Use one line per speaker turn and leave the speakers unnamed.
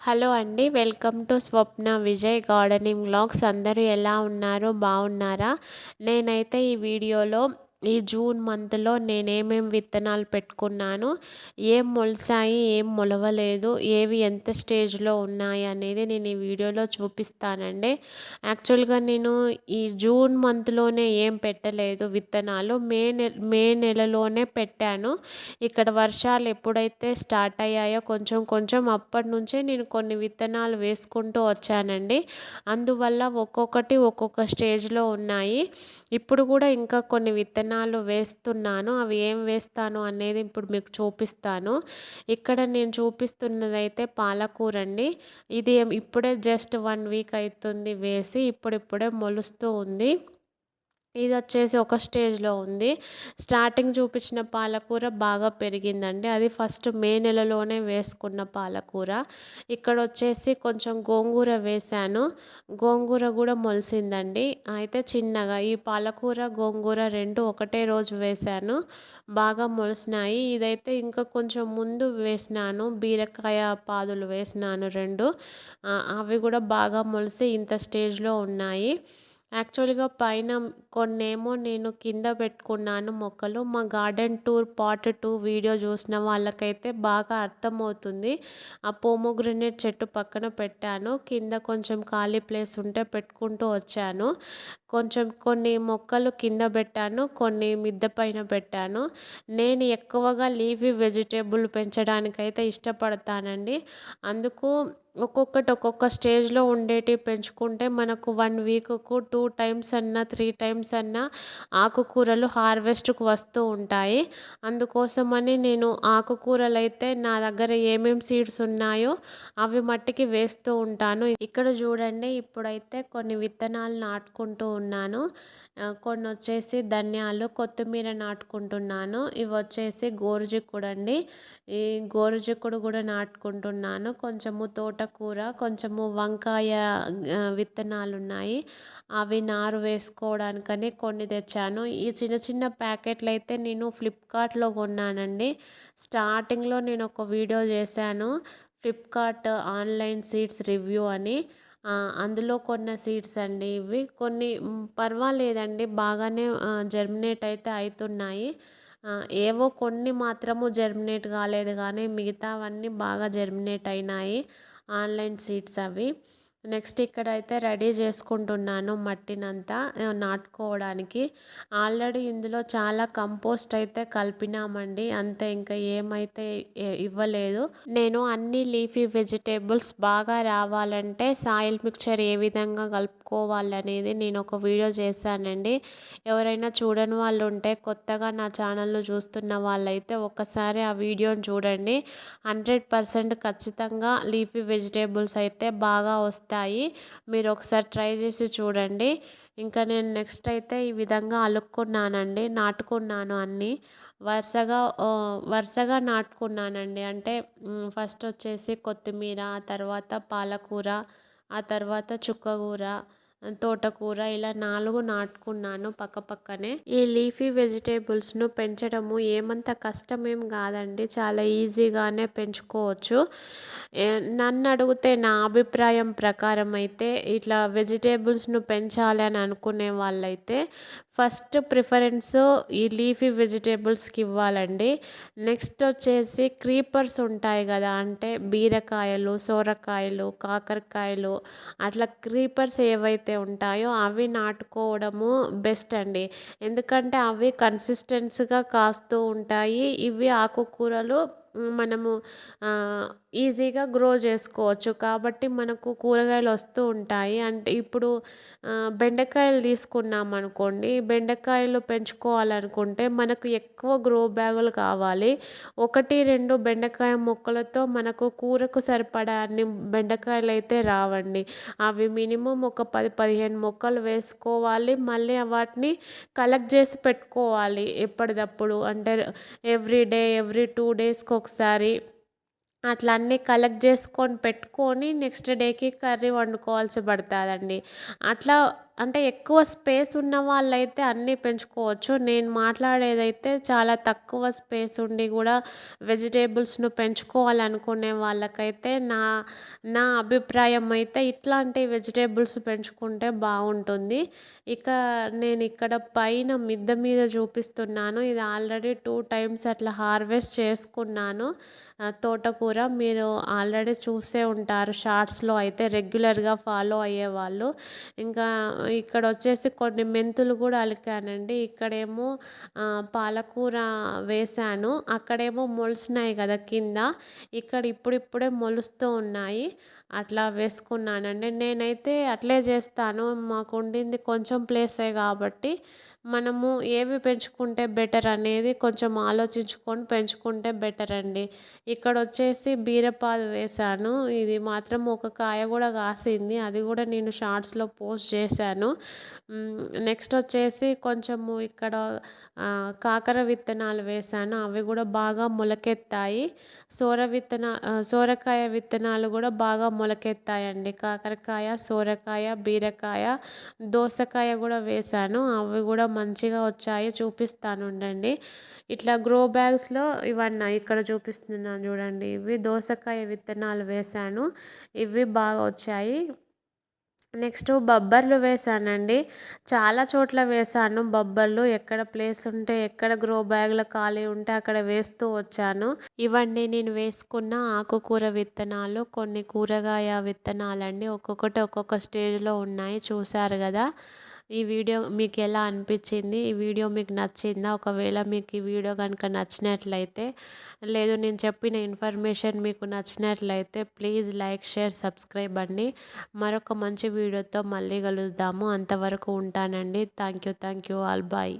Hello అండి welcome to Swapna Vijay gardening vlogs. అందరూ ఎలా ఉన్నారు? బాగున్నారా? నేనైతే ఈ వీడియోలో ఈ జూన్ మంత్లో నేనేమేం విత్తనాలు పెట్టుకున్నాను ఏం మొలిసాయి ఏం మొలవలేదు ఏవి ఎంత స్టేజ్లో ఉన్నాయి అనేది నేను ఈ వీడియోలో చూపిస్తానండి. యాక్చువల్గా నేను ఈ జూన్ మంత్లోనే ఏం పెట్టలేదు విత్తనాలు. మే నె మే నెలలోనే పెట్టాను. ఇక్కడ వర్షాలు ఎప్పుడైతే స్టార్ట్ అయ్యాయో కొంచెం కొంచెం అప్పటి నుంచే నేను కొన్ని విత్తనాలు వేసుకుంటూ వచ్చానండి. అందువల్ల ఒక్కొక్కటి ఒక్కొక్క స్టేజ్లో ఉన్నాయి. ఇప్పుడు కూడా ఇంకా కొన్ని విత్తనాలు పెన్నాలు వేస్తున్నాను. అవి ఏం వేస్తాను అనేది ఇప్పుడు మీకు చూపిస్తాను. ఇక్కడ నేను చూపిస్తున్నది అయితే పాలకూర అండి ఇది ఇప్పుడే జస్ట్ వన్ వీక్ అవుతుంది వేసి ఇప్పుడిప్పుడే మొలుస్తూ ఉంది. ఇది వచ్చేసి ఒక స్టేజ్లో ఉంది. స్టార్టింగ్ చూపించిన పాలకూర బాగా పెరిగిందండి. అది ఫస్ట్ మే నెలలోనే వేసుకున్న పాలకూర. ఇక్కడ వచ్చేసి కొంచెం గోంగూర వేశాను. గోంగూర కూడా మొలిసిందండి. అయితే చిన్నగా ఈ పాలకూర గోంగూర రెండు ఒకటే రోజు వేశాను. బాగా మొలిసినాయి. ఇదైతే ఇంకా కొంచెం ముందు వేసినాను. బీరకాయ పాదులు వేసినాను రెండు. అవి కూడా బాగా మొలిసి ఇంత స్టేజ్లో ఉన్నాయి. యాక్చువల్గా పైన కొన్నేమో నేను కింద పెట్టుకున్నాను మొక్కలు. మా garden tour part two video చూసిన వాళ్ళకైతే బాగా అర్థమవుతుంది. ఆ పోమోగ్రనేట్ చెట్టు పక్కన పెట్టాను. కింద కొంచెం ఖాళీ ప్లేస్ ఉంటే పెట్టుకుంటూ వచ్చాను. కొంచెం కొన్ని మొక్కలు కింద పెట్టాను కొన్ని మిద్దె పైన పెట్టాను. నేను ఎక్కువగా లీఫీ వెజిటేబుల్ పెంచడానికైతే ఇష్టపడతానండి. అందుకు ఒక్కొక్కటి ఒక్కొక్క స్టేజ్లో ఉండేటివి పెంచుకుంటే మనకు వన్ వీక్కు టూ టైమ్స్ అన్నా త్రీ టైమ్స్ అన్నా ఆకుకూరలు హార్వెస్ట్కు వస్తూ ఉంటాయి. అందుకోసమని నేను ఆకుకూరలు అయితే నా దగ్గర ఏమేమి సీడ్స్ ఉన్నాయో అవి మట్టికి వేస్తూ ఉంటాను. ఇక్కడ చూడండి ఇప్పుడైతే కొన్ని విత్తనాలు నాటుకుంటూ ఉన్నాను. కొన్ని వచ్చేసి ధనియాలు కొత్తిమీర నాటుకుంటున్నాను. ఇవి వచ్చేసి గోరుచిక్కుడు అండి ఈ గోరుచిక్కుడు కూడా నాటుకుంటున్నాను. కొంచెము తోటకూర కొంచెము వంకాయ విత్తనాలు ఉన్నాయి అవి నారు వేసుకోవడానికని కొన్ని తెచ్చాను. ఈ చిన్న చిన్న ప్యాకెట్లు అయితే నేను ఫ్లిప్కార్ట్లో కొన్నానండి. స్టార్టింగ్లో నేను ఒక వీడియో చేశాను. ఫ్లిప్కార్ట్ ఆన్లైన్ సీడ్స్ రివ్యూ అని. అందులో కొన్న సీడ్స్ అండి ఇవి. కొన్ని పర్వాలేదండి. బాగానే జర్మినేట్ అయితే అవుతున్నాయి ఏవో కొన్ని మాత్రము జర్మినేట్ కాలేదు కానీ మిగతావన్నీ బాగా జర్మినేట్ అయినాయి. ఆన్లైన్ సీడ్స్ అవి. నెక్స్ట్ ఇక్కడ అయితే రెడీ చేసుకుంటున్నాను మట్టినంతా నాటుకోవడానికి. ఆల్రెడీ ఇందులో చాలా కంపోస్ట్ అయితే కలిపినామండి అంతే ఇంకా ఏమైతే ఇవ్వలేదు. నేను అన్ని లీఫీ వెజిటేబుల్స్ బాగా రావాలంటే సాయిల్ మిక్చర్ ఏ విధంగా కలుపుకోవాలనేది నేను ఒక వీడియో చేశానండి. ఎవరైనా చూడని వాళ్ళు ఉంటే కొత్తగా నా ఛానల్ను చూస్తున్న వాళ్ళైతే ఒకసారి ఆ వీడియోని చూడండి. హండ్రెడ్ పర్సెంట్ ఖచ్చితంగా లీఫీ వెజిటేబుల్స్ అయితే బాగా వస్తాయి. వస్తాయి మీరు ఒకసారి ట్రై చేసి చూడండి. ఇంకా నేను నెక్స్ట్ అయితే ఈ విధంగా అలుక్కున్నానండి నాటుకున్నాను అన్నీ. వరుసగా వరుసగా నాటుకున్నానండి. అంటే ఫస్ట్ వచ్చేసి కొత్తిమీర ఆ తర్వాత పాలకూర ఆ తర్వాత చుక్కకూర తోటకూర ఇలా నాలుగు నాటుకున్నాను పక్క పక్కనే. ఈ లీఫీ వెజిటేబుల్స్ను పెంచడము ఏమంత కష్టమేం కాదండి. చాలా ఈజీగానే పెంచుకోవచ్చు. నన్ను అడిగితే నా అభిప్రాయం ప్రకారం అయితే ఇట్లా వెజిటేబుల్స్ను పెంచాలి అని అనుకునే వాళ్ళైతే ఫస్ట్ ప్రిఫరెన్స్ ఈ లీఫీ వెజిటేబుల్స్కి ఇవ్వాలండి. నెక్స్ట్ వచ్చేసి క్రీపర్స్ ఉంటాయి కదా అంటే బీరకాయలు సోరకాయలు కాకరకాయలు అట్లా క్రీపర్స్ ఏవైతే ఉంటాయో అవి నాటుకోవడము బెస్ట్ అండి. ఎందుకంటే అవి కన్సిస్టెన్సీగా కాస్తూ ఉంటాయి. ఇవి ఆకుకూరలు మనము ఈజీగా గ్రో చేసుకోవచ్చు. కాబట్టి మనకు కూరగాయలు వస్తూ ఉంటాయి. అంటే ఇప్పుడు బెండకాయలు తీసుకున్నాం అనుకోండి. బెండకాయలు పెంచుకోవాలనుకుంటే మనకు ఎక్కువ గ్రో బ్యాగులు కావాలి. ఒకటి రెండు బెండకాయ మొక్కలతో మనకు కూరకు సరిపడా అన్ని బెండకాయలు అయితే రావండి. అవి మినిమం ఒక పది పదిహేను మొక్కలు వేసుకోవాలి. మళ్ళీ వాటిని కలెక్ట్ చేసి పెట్టుకోవాలి ఎప్పటిదప్పుడు. అంటే ఎవ్రీ డే ఎవ్రీ టూ డేస్కి ఒకసారి అట్లా అన్నీ కలెక్ట్ చేసుకొని పెట్టుకొని నెక్స్ట్ డేకి కర్రీ వండుకోవాల్సి పడుతుందండి. అట్లా అంటే ఎక్కువ స్పేస్ ఉన్న వాళ్ళైతే అన్నీ పెంచుకోవచ్చు. నేను మాట్లాడేదైతే చాలా తక్కువ స్పేస్ ఉండి కూడా వెజిటేబుల్స్ను పెంచుకోవాలనుకునే వాళ్ళకైతే నా నా అభిప్రాయం అయితే ఇట్లాంటి వెజిటేబుల్స్ పెంచుకుంటే బాగుంటుంది. ఇక నేను ఇక్కడ పైన మిద్ద మీద చూపిస్తున్నాను. ఇది ఆల్రెడీ టూ టైమ్స్ అట్లా హార్వెస్ట్ చేసుకున్నాను. తోటకూర మీరు ఆల్రెడీ చూసే ఉంటారు. షార్ట్స్లో అయితే రెగ్యులర్గా ఫాలో అయ్యేవాళ్ళు. ఇంకా ఇక్కడ వచ్చేసి కొన్ని మెంతులు కూడా అలికానండి. ఇక్కడేమో పాలకూర వేశాను. అక్కడేమో మొలిసినాయి కదా కింద. ఇక్కడ ఇప్పుడిప్పుడే మొలుస్తూ ఉన్నాయి. అట్లా వేసుకున్నానండి. నేనైతే అట్లే చేస్తాను. మాకు ఉండింది కొంచెం ప్లేసే కాబట్టి మనము ఏవి పెంచుకుంటే బెటర్ అనేది కొంచెం ఆలోచించుకొని పెంచుకుంటే బెటర్ అండి. ఇక్కడ వచ్చేసి బీరపాదు వేశాను. ఇది మాత్రం ఒక కాయ కూడా కాసింది. అది కూడా నేను షార్ట్స్లో పోస్ట్ చేశాను. నెక్స్ట్ వచ్చేసి కొంచెము ఇక్కడ కాకర విత్తనాలు వేశాను. అవి కూడా బాగా మొలకెత్తాయి. సోర విత్తన సోరకాయ విత్తనాలు కూడా బాగా మొలకెత్తాయండి. కాకరకాయ సోరకాయ బీరకాయ దోసకాయ కూడా వేశాను. అవి కూడా మంచిగా వచ్చాయి. చూపిస్తాను ఉండండి. ఇట్లా గ్రో బ్యాగ్స్లో ఇవన్నీ ఇక్కడ చూపిస్తున్నాను చూడండి. ఇవి దోసకాయ విత్తనాలు వేశాను. ఇవి బాగా వచ్చాయి. నెక్స్ట్ బొబ్బర్లు వేసానండి. చాలా చోట్ల వేసాను. బొబ్బర్లు ఎక్కడ ప్లేస్ ఉంటే ఎక్కడ గ్రో బ్యాగ్లో ఖాళీ ఉంటే అక్కడ వేస్తూ వచ్చాను. ఇవన్నీ నేను వేసుకున్న ఆకుకూర విత్తనాలు కొన్ని కూరగాయ విత్తనాలండి. ఒక్కొక్కటి ఒక్కొక్క స్టేజ్లో ఉన్నాయి. చూశారు కదా. ఈ వీడియో మీకు ఎలా అనిపించింది? ఈ వీడియో మీకు నచ్చిందా? ఒకవేళ మీకు ఈ వీడియో కనుక నచ్చినట్లయితే లేదు నేను చెప్పిన ఇన్ఫర్మేషన్ మీకు నచ్చినట్లయితే ప్లీజ్ లైక్ షేర్ సబ్స్క్రైబ్ అండి. మరొక మంచి వీడియోతో మళ్ళీ కలుద్దాము. అంతవరకు ఉంటానండి. Thank you thank you all bye.